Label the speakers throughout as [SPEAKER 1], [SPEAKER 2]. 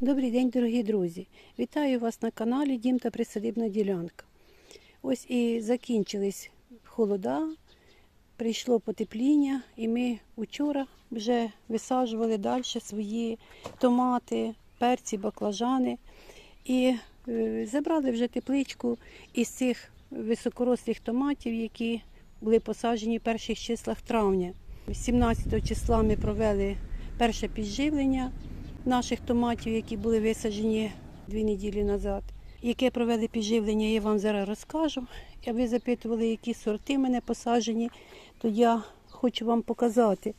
[SPEAKER 1] Добрий день, дорогі друзі! Вітаю вас на каналі Дім та Присадибна ділянка. Ось і закінчились холода, прийшло потепління, і ми вчора вже висаджували далі свої томати, перці, баклажани. І е, забрали вже тепличку із цих високорослих томатів, які були посаджені в перших числах травня. 17 числа ми провели перше підживлення наших томатів, які були висаджені дві неділі назад. Яке провели підживлення, я вам зараз розкажу. А ви запитували, які сорти в мене посаджені, то я хочу вам показати.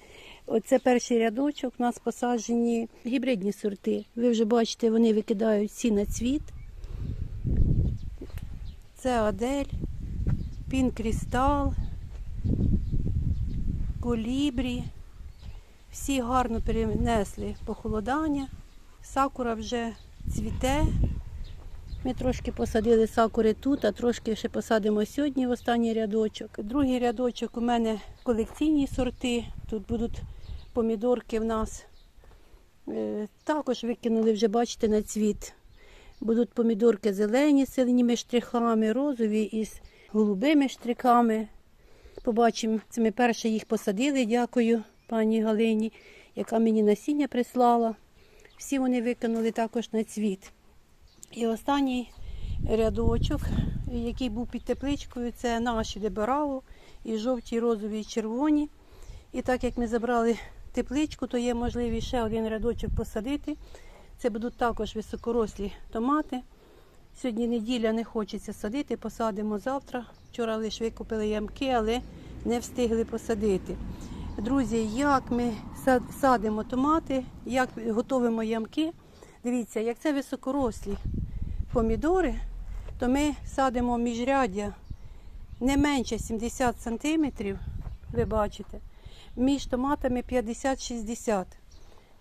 [SPEAKER 1] Оце перший рядочок, у нас посаджені гібридні сорти. Ви вже бачите, вони викидають всі на цвіт. Це Адель, Пін Крістал, Колібрі. Всі гарно перенесли похолодання. Сакура вже цвіте. Ми трошки посадили сакури тут, а трошки ще посадимо сьогодні в останній рядочок. Другий рядочок у мене колекційні сорти. Тут будуть помідорки в нас. Е, Також викинули вже, бачите, на цвіт. Будуть помідорки зелені з синіми штрихами, розові із голубими штрихами. Побачимо, це ми перше їх посадили. Дякую пані Галині, яка мені насіння прислала. Всі вони викинули також на цвіт. І останній рядочок, який був під тепличкою, це наші дебарао, і жовті, розові, і червоні. І так як ми забрали тепличку, то є можливість ще один рядочок посадити. Це будуть також високорослі томати. Сьогодні неділя не хочеться садити, посадимо завтра. Вчора лише викупили ямки, але не встигли посадити. Друзі, як ми садимо томати, як готуємо ямки. Дивіться, як це високорослі помідори, то ми садимо міжряддя не менше 70 сантиметрів, ви бачите, між томатами 50-60.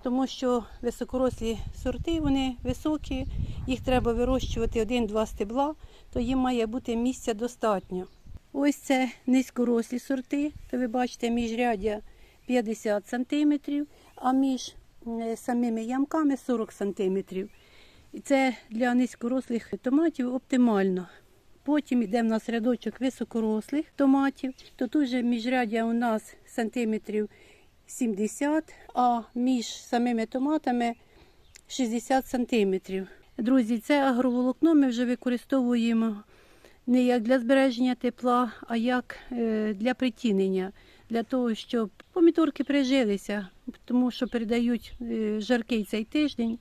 [SPEAKER 1] Тому що високорослі сорти, вони високі, їх треба вирощувати один-два стебла, то їм має бути місця достатньо. Ось це низькорослі сорти, то ви бачите міжряддя 50 см, а між е, самими ямками 40 см. І це для низькорослих томатів оптимально. Потім йде в нас рядочок високорослих томатів, то тут же міжряддя у нас сантиметрів 70, а між самими томатами 60 сантиметрів. Друзі, це агроволокно ми вже використовуємо не як для збереження тепла, а як е, для притінення, для того, щоб помідорки прижилися, тому що передають е, жаркий цей тиждень,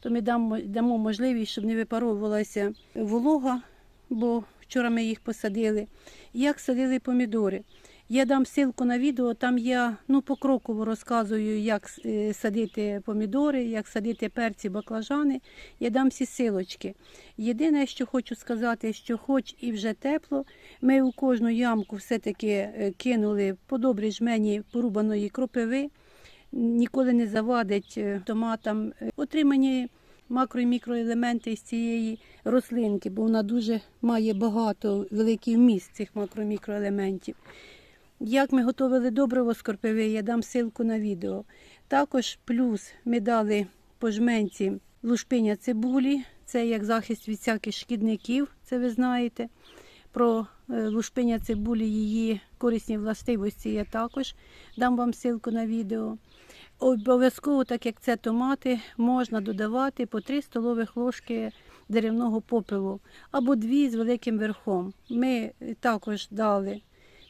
[SPEAKER 1] то ми дамо, дамо можливість, щоб не випаровувалася волога, бо вчора ми їх посадили. Як садили помідори. Я дам ссылку на відео, там я ну, покроково розказую, як е, садити помідори, як садити перці, баклажани. Я дам всі силочки. Єдине, що хочу сказати, що хоч і вже тепло, ми у кожну ямку все-таки е, кинули по добрій жмені порубаної кропиви. Ніколи не завадить е, томатам отримані макро і мікроелементи з цієї рослинки, бо вона дуже має багато великий вміст цих макро і мікроелементів. Як ми готували добриво з я дам ссылку на відео. Також плюс ми дали по жменці лушпиня цибулі, це як захист від всяких шкідників, це ви знаєте. Про е, лушпиня цибулі, її корисні властивості я також дам вам ссылку на відео. Обов'язково, так як це томати, можна додавати по 3 столових ложки деревного попелу або 2 з великим верхом. Ми також дали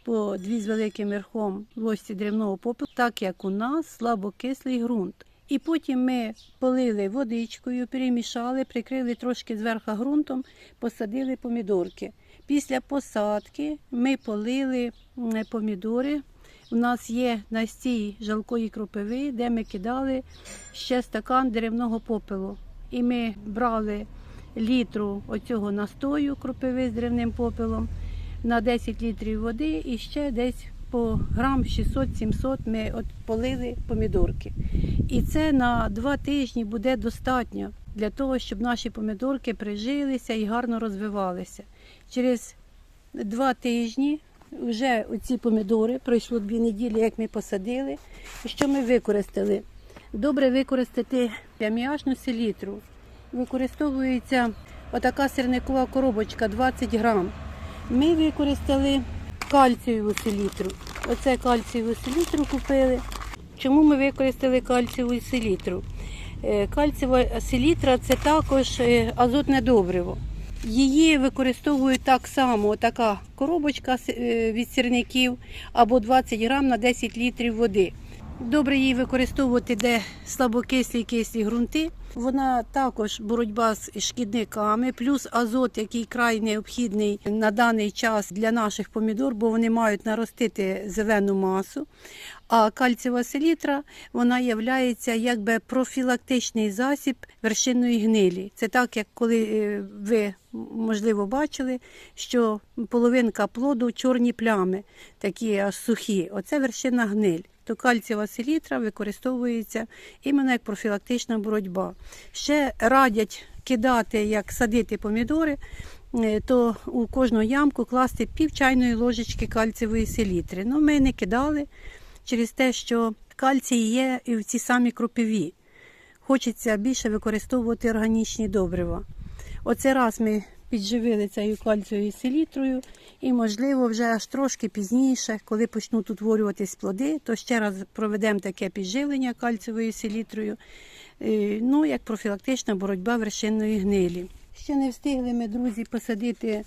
[SPEAKER 1] по 2 з великим верхом ложці деревного попелу, так як у нас слабокислий ґрунт. І потім ми полили водичкою, перемішали, прикрили трошки зверху ґрунтом, посадили помідорки. Після посадки ми полили помідори. У нас є настій жалкої кропиви, де ми кидали ще стакан деревного попелу. І ми брали літру оцього настою кропиви з деревним попелом на 10 літрів води і ще десь по грам 600-700 ми от полили помідорки. І це на два тижні буде достатньо для того, щоб наші помідорки прижилися і гарно розвивалися. Через два тижні вже оці помідори пройшло дві неділі, як ми посадили. І що ми використали? добре використати аміачну селітру. Використовується отака сірникова коробочка 20 грам. Ми використали кальцієву селітру. Оце кальцієву селітру купили. Чому ми використали кальцієву селітру? Е, Кальцієва селітра це також е, азотне добриво. Її використовують так само, така коробочка е, від сірників або 20 грам на 10 літрів води. Добре її використовувати, де слабокислі кислі ґрунти. Вона також боротьба з шкідниками, плюс азот, який край необхідний на даний час для наших помідор, бо вони мають наростити зелену масу. А кальцієва селітра вона є якби профілактичний засіб вершинної гнилі. Це так, як коли е, ви можливо бачили, що половинка плоду чорні плями, такі аж сухі. Оце вершина гниль. То кальцієва селітра використовується іменно як профілактична боротьба. Ще радять кидати, як садити помідори, е, то у кожну ямку класти пів чайної ложечки кальцієвої селітри. Ну, ми не кидали через те, що кальцій є і в ці самі кропиві. Хочеться більше використовувати органічні добрива. Оце раз ми підживили цією кальцією селітрою, і, можливо, вже аж трошки пізніше, коли почнуть утворюватись плоди, то ще раз проведемо таке підживлення кальцієвою селітрою, е, ну, як профілактична боротьба вершинної гнилі. Ще не встигли ми, друзі, посадити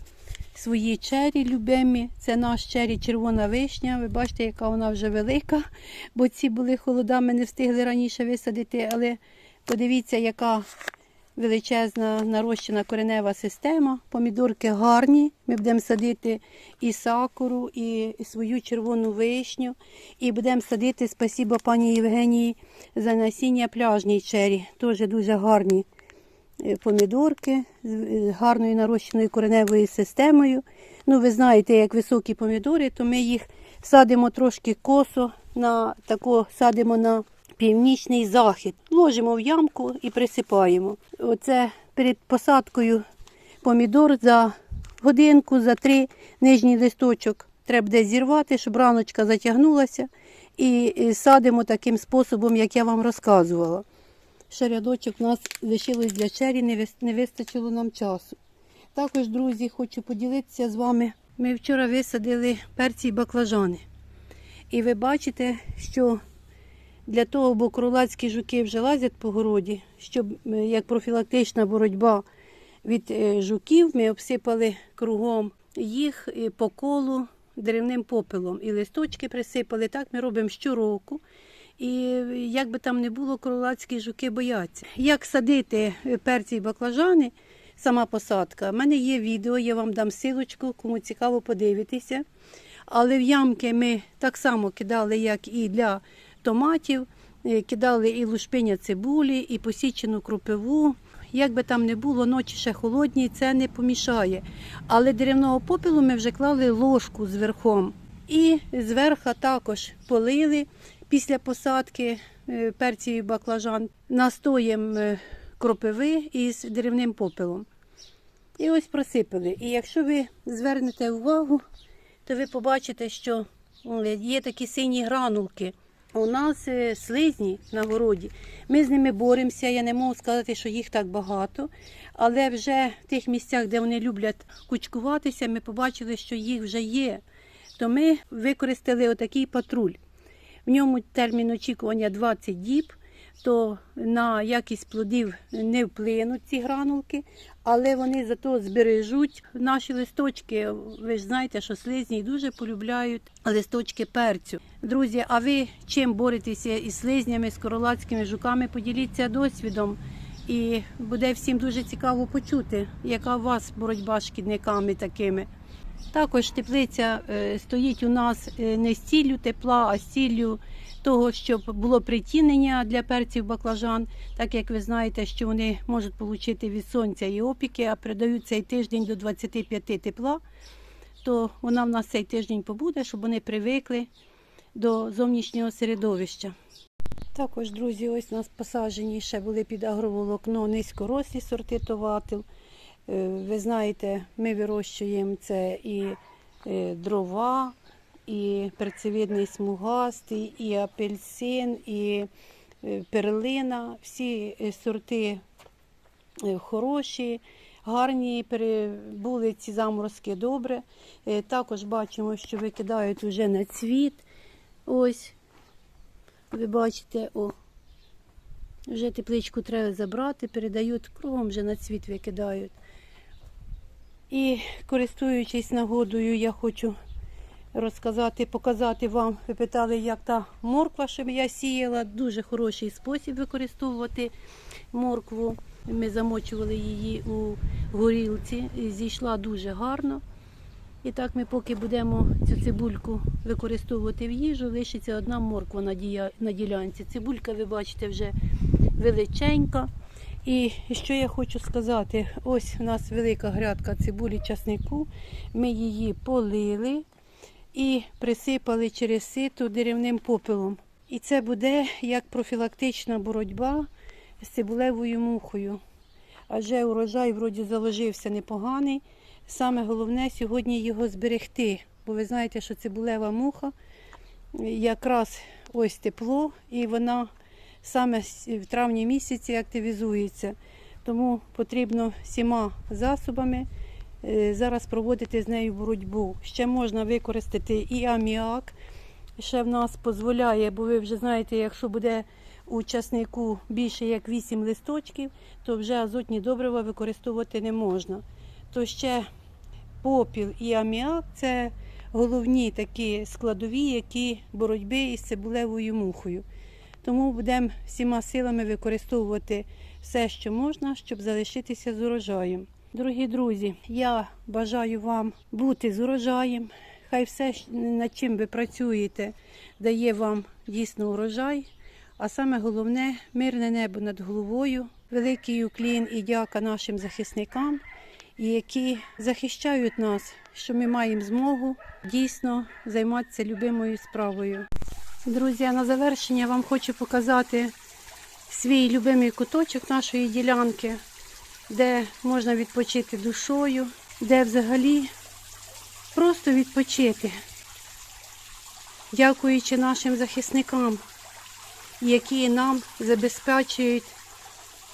[SPEAKER 1] свої чері любимі. Це наш чері червона вишня. Ви бачите, яка вона вже велика, бо ці були холода, ми не встигли раніше висадити, але подивіться, яка величезна нарощена коренева система. Помідорки гарні. Ми будемо садити і сакуру, і свою червону вишню. І будемо садити, спасіба пані Євгенії, за насіння пляжній чері. Теж дуже гарні е, помідорки з гарною нарощеною кореневою системою. Ну, ви знаєте, як високі помідори, то ми їх садимо трошки косо, на тако садимо на північний захід. Ложимо в ямку і присипаємо. Оце перед посадкою помідор за годинку, за три нижній листочок треба десь зірвати, щоб раночка затягнулася. І садимо таким способом, як я вам розказувала. Ще рядочок у нас лишилось для чері, не вистачило нам часу. Також, друзі, хочу поділитися з вами. Ми вчора висадили перці і баклажани. І ви бачите, що для того, бо кролацькі жуки вже лазять по городі, щоб е, як профілактична боротьба від е, жуків, ми обсипали кругом їх е, по колу деревним попелом. І листочки присипали. Так ми робимо щороку. І як би там не було, кролацькі жуки бояться. Як садити перці і баклажани, сама посадка. У мене є відео, я вам дам силочку, кому цікаво подивитися. Але в ямки ми так само кидали, як і для томатів, е, кидали і лушпиня цибулі, і посічену кропиву. Як би там не було, ночі ще холодні, це не помішає. Але деревного попелу ми вже клали ложку з верхом. І зверху також полили після посадки е, перців і баклажан настоєм е, кропиви із деревним попелом. І ось просипали. І якщо ви звернете увагу, то ви побачите, що є такі сині гранулки. У нас е, слизні на городі. Ми з ними боремося. Я не можу сказати, що їх так багато. Але вже в тих місцях, де вони люблять кучкуватися, ми побачили, що їх вже є. То ми використали отакий патруль. В ньому термін очікування 20 діб, то на якість плодів не вплинуть ці гранулки, але вони зато збережуть наші листочки. Ви ж знаєте, що слизні дуже полюбляють листочки перцю. Друзі, а ви чим боретеся із слизнями, з королацькими жуками? Поділіться досвідом. І буде всім дуже цікаво почути, яка у вас боротьба з шкідниками такими. Також теплиця е, стоїть у нас е, не з ціллю тепла, а з ціллю того, щоб було притінення для перців баклажан, так як ви знаєте, що вони можуть отримати від сонця і опіки, а передають цей тиждень до 25 тепла, то вона в нас цей тиждень побуде, щоб вони привикли до зовнішнього середовища. Також, друзі, ось у нас посаджені ще були під агроволокно низькорослі сорти товатил. Е, Ви знаєте, ми вирощуємо це і е, дрова, і перцевидний смугастий, і апельсин, і е, перлина, всі сорти хороші, гарні, перебули ці заморозки добре. Також бачимо, що викидають вже на цвіт. Ось, ви бачите, о, вже тепличку треба забрати, передають кругом вже на цвіт викидають. І користуючись нагодою, я хочу розказати, показати вам. Ви питали, як та морква, що я сіяла. Дуже хороший спосіб використовувати моркву. Ми замочували її у горілці, зійшла дуже гарно. І так ми поки будемо цю цибульку використовувати в їжу, лишиться одна морква на ділянці. Цибулька, ви бачите, вже величенька. І що я хочу сказати, ось у нас велика грядка цибулі часнику. Ми її полили і присипали через сито деревним попелом. І це буде як профілактична боротьба з цибулевою мухою. Адже урожай вроді заложився непоганий. Саме головне сьогодні його зберегти. Бо ви знаєте, що цибулева муха якраз ось тепло, і вона саме в травні місяці активізується. Тому потрібно всіма засобами е, зараз проводити з нею боротьбу. Ще можна використати і аміак. Ще в нас дозволяє, бо ви вже знаєте, якщо буде у часнику більше як 8 листочків, то вже азотні добрива використовувати не можна. То ще попіл і аміак це головні такі складові, які боротьби із цибулевою мухою. Тому будемо всіма силами використовувати все, що можна, щоб залишитися з урожаєм. Дорогі друзі, я бажаю вам бути з урожаєм. Хай все, над чим ви працюєте, дає вам дійсно урожай. А саме головне мирне небо над головою, великий уклін і дяка нашим захисникам, які захищають нас, що ми маємо змогу дійсно займатися любимою справою. Друзі, на завершення вам хочу показати свій любимий куточок нашої ділянки, де можна відпочити душою, де взагалі просто відпочити, дякуючи нашим захисникам, які нам забезпечують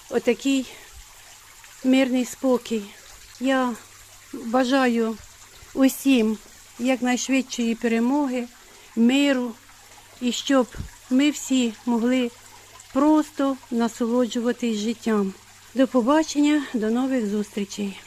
[SPEAKER 1] отакий мирний спокій. Я бажаю усім якнайшвидшої перемоги, миру і щоб ми всі могли просто насолоджуватись життям. До побачення, до нових зустрічей.